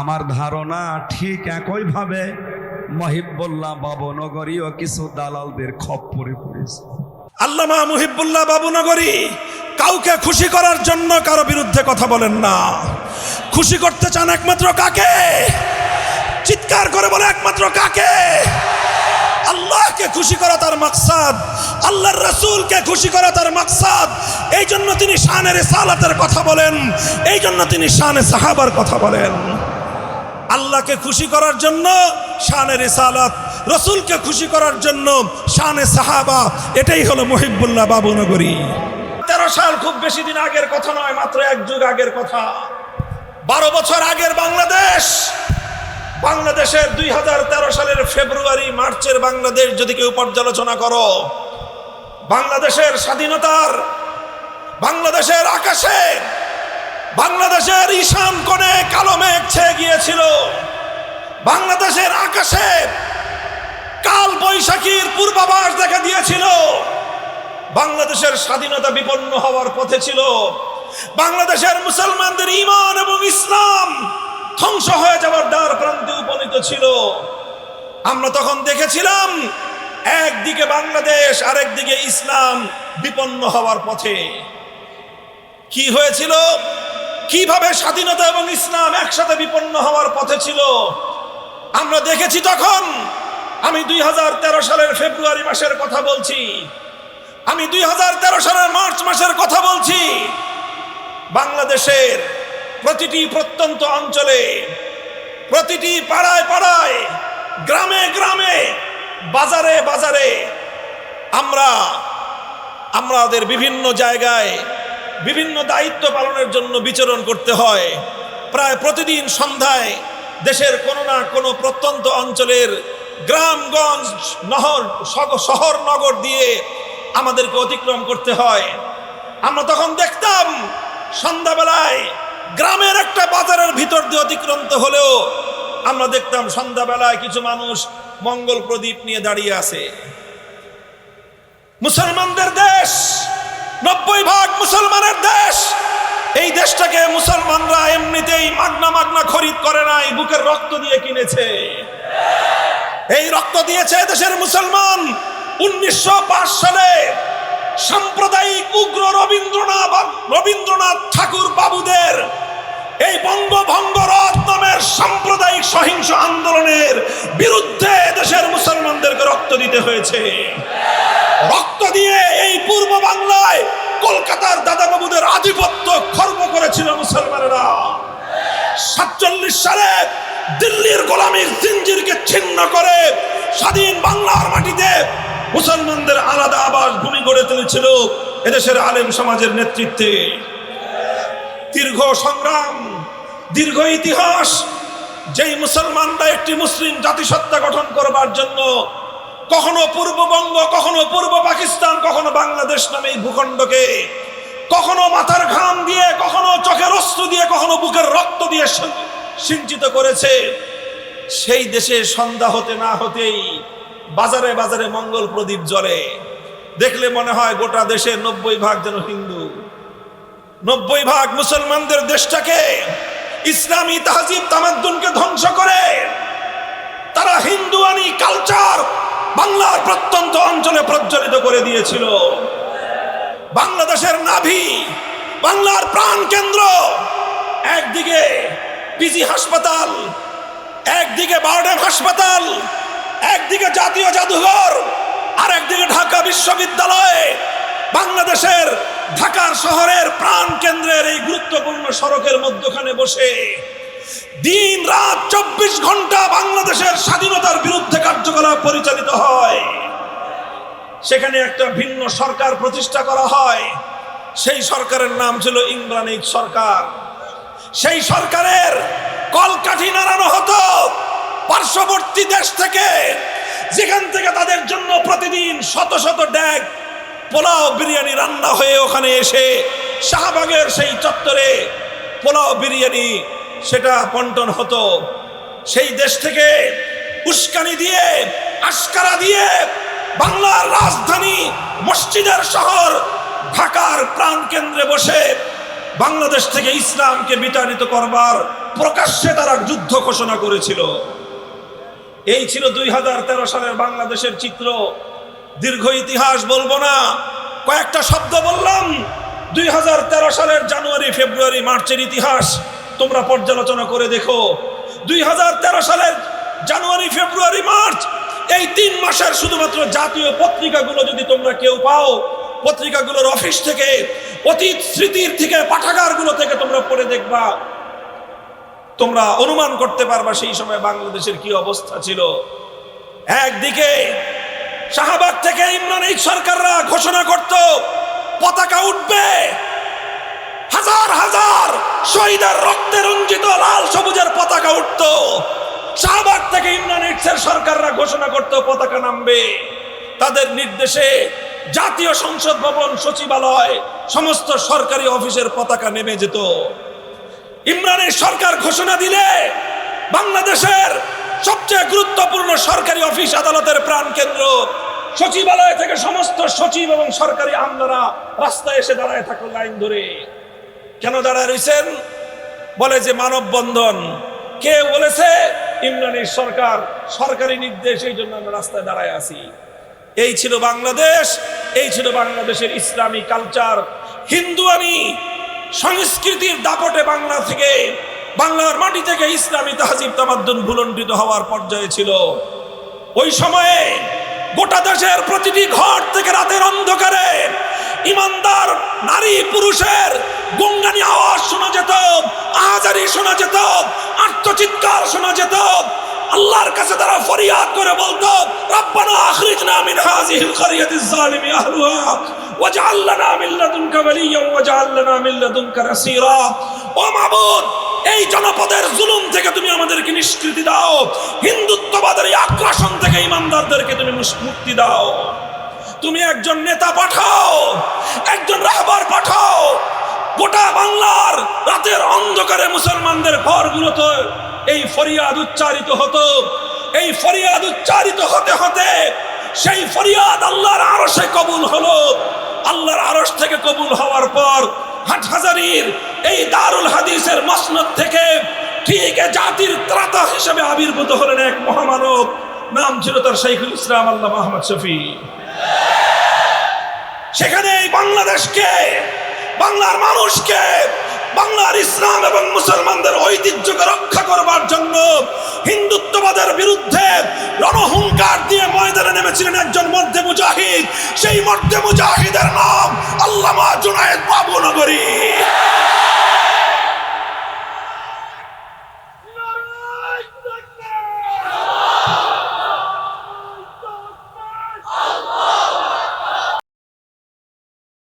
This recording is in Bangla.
আমার ধারণা ঠিক একইভাবে মহিবুল্লাহ বাবনগরীও কিছু দালালদের খপ্পরে পড়েছে। আল্লামা মুহিবুল্লাহ বাবুনগরী, কাউকে খুশি করার জন্য কারও বিরুদ্ধে কথা বলেন না। খুশি করতে চান একমাত্র কাকে? চিৎকার করে বলে একমাত্র কাকে? আল্লাহকে খুশি করা তার মাকসাদ, আল্লাহর রসুলকে খুশি করা তার মাকসাদ। এই জন্য তিনি শানের সালাতের কথা বলেন এই জন্য তিনি শানে সাহাবার কথা বলেন। আল্লাহকে খুশি করার জন্য শানে রিসালাত, রসুলকে খুশি করার জন্য শানে সাহাবা, এটাই হলো মহিবুল্লাহ বাবুনগরী তেরো সাল খুব বেশি দিন আগের কথা নয়, মাত্র এক যুগ আগের কথা। বারো বছর আগের বাংলাদেশ। বাংলাদেশের দুই হাজার তেরো সালের ফেব্রুয়ারি, মার্চের বাংলাদেশ যদি কেউ পর্যালোচনা করো, বাংলাদেশের স্বাধীনতার, বাংলাদেশের আকাশে বাংলাদেশের ঈশান কোণে কালো মেঘ ছেয়ে গিয়েছিল। বাংলাদেশের আকাশে কাল বৈশাখীর পূর্বাভাস দেখা দিয়েছিল। বাংলাদেশের স্বাধীনতা বিপন্ন হওয়ার পথে ছিল। বাংলাদেশের মুসলমানদের ইমান এবং ইসলাম ধ্বংস হয়ে যাওয়ার দ্বার প্রান্তে উপনীত ছিল। আমরা তখন দেখেছিলাম, একদিকে বাংলাদেশ, আরেকদিকে ইসলাম বিপন্ন হওয়ার পথে। কি হয়েছিল? কীভাবে স্বাধীনতা এবং ইসলাম একসাথে বিপন্ন হওয়ার পথে ছিল? আমরা দেখেছি তখন। আমি দুই হাজার তেরো সালের ফেব্রুয়ারি মাসের কথা বলছি। আমি দুই হাজার তেরো সালের মার্চ মাসের কথা বলছি। বাংলাদেশের প্রতিটি প্রত্যন্ত অঞ্চলে, প্রতিটি পাড়ায় পাড়ায়, গ্রামে গ্রামে, বাজারে বাজারে আমরা আমাদের বিভিন্ন জায়গায় বিভিন্ন দায়িত্ব পালনের জন্য বিচরণ করতে হয়। প্রায় প্রতিদিন সন্ধ্যায় দেশের কোনো না কোনো প্রত্যন্ত অঞ্চলের গ্রামগঞ্জ নহর শহর নগর দিয়ে আমাদেরকে অতিক্রম করতে হয়। আমরা তখন দেখতাম সন্ধ্যাবেলায় গ্রামের একটা বাজারের ভিতর দিয়ে অতিক্রান্ত হলেও আমরা দেখতাম সন্ধ্যাবেলায় কিছু মানুষ মঙ্গল প্রদীপ নিয়ে দাঁড়িয়ে আছে। মুসলমানদের দেশ নব্বই ভাগ মুসলমানের দেশ। এই দেশটাকে মুসলমানরা এমনিতেই মাগনা মাগনা খরিদ করে নাই, বুকের রক্ত দিয়ে কিনেছে। এই রক্ত দিয়েছে দেশের মুসলমান। উনিশশো পাঁচ সালে সাম্প্রদায়িক উগ্র রবীন্দ্রনাথ রবীন্দ্রনাথ ঠাকুর বাবুদের এই বঙ্গভঙ্গ রথ নামের সাম্প্রদায়িক সহিংস আন্দোলনের বিরুদ্ধে দেশের মুসলমানদেরকে রক্ত দিতে হয়েছে। রক্ত দিয়ে পূর্ব বাংলায় কলকাতার দাদাবাবুদের আধিপত্য খর্ব করেছিল মুসলমানেরা। সাতচল্লিশ সালে দিল্লির গোলামীর জিঞ্জিরকে ছিন্ন করে স্বাধীন বাংলার মাটিতে মুসলমানদের আলাদা আবাস ভূমি গড়ে তুলেছিল এদেশের আলেম সমাজের নেতৃত্বে। দীর্ঘ সংগ্রাম, দীর্ঘ ইতিহাস, যেই মুসলমানরা একটি মুসলিম জাতিসত্তা গঠন করবার জন্য কখনো পূর্ববঙ্গ, কখনো পূর্ব পাকিস্তান, কখনো বাংলাদেশ নামে এই ভূখণ্ডকে। কখনো মাথার ঘাম দিয়ে, কখনো চোখের অস্ত্র দিয়ে, কখনো বুকের রক্ত দিয়ে সিঞ্চিত করেছে। সেই দেশে সন্ধ্যা হতে না হতেই বাজারে বাজারে মঙ্গল প্রদীপ জ্বলে। দেখলে মনে হয় গোটা দেশের নব্বই ভাগ যেন হিন্দু। নব্বই ভাগ মুসলমানদের দেশটাকে ইসলামী তাহজিব তামাদ্দুনকে ধ্বংস করে। তারা হিন্দুয়ানি কালচার প্রজ্বলিত করে দিয়েছিল। বাংলাদেশের নাভি, বাংলার প্রাণ কেন্দ্র। একদিকে পিজি হাসপাতাল, একদিকে বারডেম হাসপাতাল, একদিকে জাতীয় জাদুঘর আর একদিকে ঢাকা বিশ্ববিদ্যালয়। বাংলাদেশের ঢাকার শহরের প্রাণ কেন্দ্রের এই গুরুত্বপূর্ণ সড়কের মধ্যখানে বসে দিন রাত চব্বিশ ঘণ্টা বাংলাদেশের স্বাধীনতার বিরুদ্ধে কার্যকলাপ পরিচালিত হয়। সেখানে একটা ভিন্ন সরকার প্রতিষ্ঠা করা হয়। সেই সরকারের নাম ছিল ইমরানিক সরকার। সেই সরকারের কলকাঠি নাড়ানো হতো পার্শ্ববর্তী দেশ থেকে, যেখান থেকে তাদের জন্য প্রতিদিন শত শত ড্যাগ, পোলাও বিরিয়ানি রান্না হয়ে ওখানে এসে শাহবাগের সেই চত্বরে পোলাও বিরিয়ানি সেটা বন্টন হতো। সেই দেশ থেকে উস্কানি দিয়ে আস্কারা দিয়ে বাংলার রাজধানী, মসজিদের শহর, ঢাকার প্রাণ কেন্দ্রে বসে বাংলাদেশ থেকে ইসলামকে বিতাড়িত করবার প্রকাশ্যে তারা যুদ্ধ ঘোষণা করেছিল। এই ছিল দুই হাজার তেরো সালের বাংলাদেশের চিত্র। দীর্ঘ ইতিহাস বলব না, কয়েকটা শব্দ বললাম। দুই হাজার তেরো সালের জানুয়ারি, ফেব্রুয়ারি, মার্চের ইতিহাস তোমরা পর্যালোচনা করে দেখো। দুই হাজার তেরো সালের জানুয়ারি, ফেব্রুয়ারি, মার্চ এই তিন মাসের শুধুমাত্র জাতীয় পত্রিকাগুলো যদি তোমরা কেউ পাও, পত্রিকাগুলোর অফিস থেকে, অতীত স্মৃতির থেকে, পাঠাগারগুলো থেকে তোমরা পড়ে দেখবা। তোমরা অনুমান করতে পারবা সেই সময় বাংলাদেশের কি অবস্থা ছিল। একদিকে শাহবাগ থেকে ইমরান এই সরকাররা ঘোষণা করত, পতাকা উঠবে, হাজার হাজার শহীদের রক্তে রঞ্জিত লাল সবুজের পতাকা উঠত। শাহবাগ থেকে ইমরান এইটসের সরকাররা ঘোষণা করত পতাকা নামবে। তাদের নির্দেশে জাতীয় সংসদ ভবন সচিবালয় সমস্ত সরকারি অফিসের পতাকা নেমে যেত। ইমরানের সরকার ঘোষণা দিলে বাংলাদেশের সবচেয়ে গুরুত্বপূর্ণ সরকারি অফিস আদালতের প্রাণকেন্দ্র সচিবালয় থেকে সমস্ত সচিব এবং সরকারি আমলারা রাস্তায় এসে দাঁড়ায় থাকো লাইন ধরে। কেন দাঁড়ায় রয়েছেন বলে যে মানববন্ধন। কে বলেছে? ইমরানের সরকার, সরকারি নির্দেশ, এই জন্য আমরা রাস্তায় দাঁড়ায় আছি। এই ছিল বাংলাদেশ, এই ছিল বাংলাদেশের ইসলামী কালচার। হিন্দুয়ানি সংস্কৃতির দাপটে বাংলা থেকে, বাংলার মাটি থেকে ইসলামী তাহাজিব তামাদ্দুন ভুলণ্ডিত হওয়ার পর্যায়ে ছিল। ওই সময়ে গোটা দেশের প্রতিটি ঘর থেকে রাতের অন্ধকারে ইমানদার নারী পুরুষের গঙ্গানি আওয়াজ শোনা যেত আহাজারি শোনা যেত আত্মচিৎকার শোনা যেত। আল্লাহর কাছে তারা ফরিয়াদ করে বলতো, রব্বানা আখরিজনা মিন হাযিহিল কারিয়াতিজ জালিমি আহলুহা ওয়াজআল লানা মিন লাদুনকা ওয়ালিয়্যান ওয়াজআল লানা মিন লাদুনকা ও মাবুদ এই জনপদের জুলুম থেকে তুমি আমাদেরকে নিষ্কৃতি দাও। হিন্দুত্ববাদের আগ্রাসন থেকে ইমানদারদেরকে তুমি মুক্তি দাও। তুমি একজন নেতা পাঠাও একজন রাহবার পাঠাও গোটা বাংলার রাতের অন্ধকারে মুসলমানদের ঘরগুলোতে এই ফরিয়াদ উচ্চারিত হতো। এই ফরিয়াদ উচ্চারিত হতে হতে সেই ফরিয়াদ আল্লাহর আরশে কবুল হলো। আল্লাহর আরশ থেকে কবুল হওয়ার পর হাটহাজারির এই দারুল হাদিসের মসনদ থেকে ঠিক জাতির ত্রাতা হিসেবে আবির্ভূত হলেন এক মহামানব, নাম ছিল তার শাইখুল ইসলাম আল্লাহ মোহাম্মদ শফি। সেখানে এই বাংলাদেশকে বাংলার মানুষকে, বাংলার ইসলাম এবং মুসলমানদের ঐতিহ্যকে রক্ষা করবার জন্য হিন্দুত্ববাদের বিরুদ্ধে রণহুঙ্কার দিয়ে ময়দানে নেমেছিলেন একজন মধ্যে মুজাহিদ। সেই মধ্যে মুজাহিদের নাম আল্লামা জুনায়েদ বাবু নগরী।